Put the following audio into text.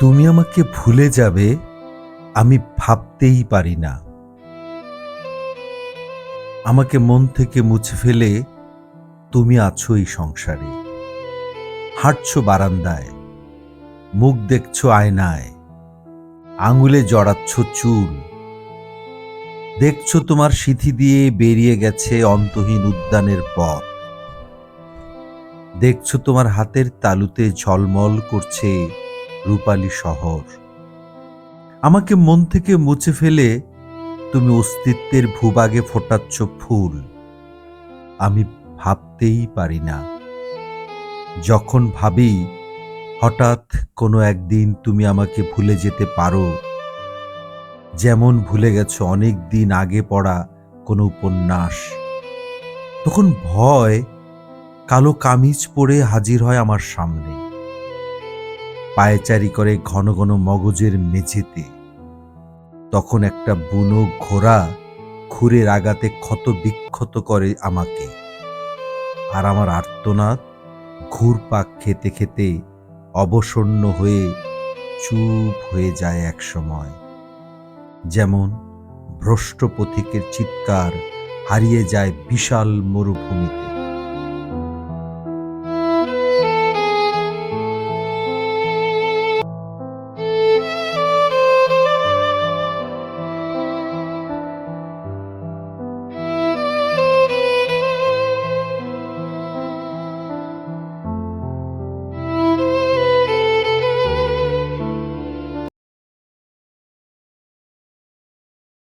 তুমি আমাকে ভুলে যাবে, আমি ভাবতেই পারি না। আমাকে মন থেকে মুছে ফেলে তুমি আছো এই সংসারে। হাঁটছো বারান্দায়, মুখ দেখছ আয়নায়, আঙুলে জড়াচ্ছ চুল। দেখছ তোমার সিথি দিয়ে বেরিয়ে গেছে অন্তহীন উদ্যানের পথ। দেখছ তোমার হাতের তালুতে ঝলমল করছে রূপালী শহর। আমাকে মন থেকে মুছে ফেলে তুমি অস্তিত্বের ভূভাগে ফোটাচ্ছ ফুল। আমি ভাবতেই পারি না। যখন ভাবি, হঠাৎ কোনো একদিন তুমি আমাকে ভুলে যেতে পারো। যেমন ভুলে গেছো অনেক দিন আগে পড়া কোনো উপন্যাস। তখন ভয়, কালো কামিজ পরে হাজির হয় আমার সামনে। পায়েচারি করে ঘন ঘন মগজের মেঝেতে। তখন একটা বুনো ঘোড়া খুরের আগাতে ক্ষত বিক্ষত করে আমাকে। আর আমার আর্তনাদ ঘুরপাক খেতে খেতে অবসন্ন হয়ে চুপ হয়ে যায় এক সময়। যেমন ভ্রষ্ট পথিকের চিৎকার হারিয়ে যায় বিশাল মরুভূমিতে।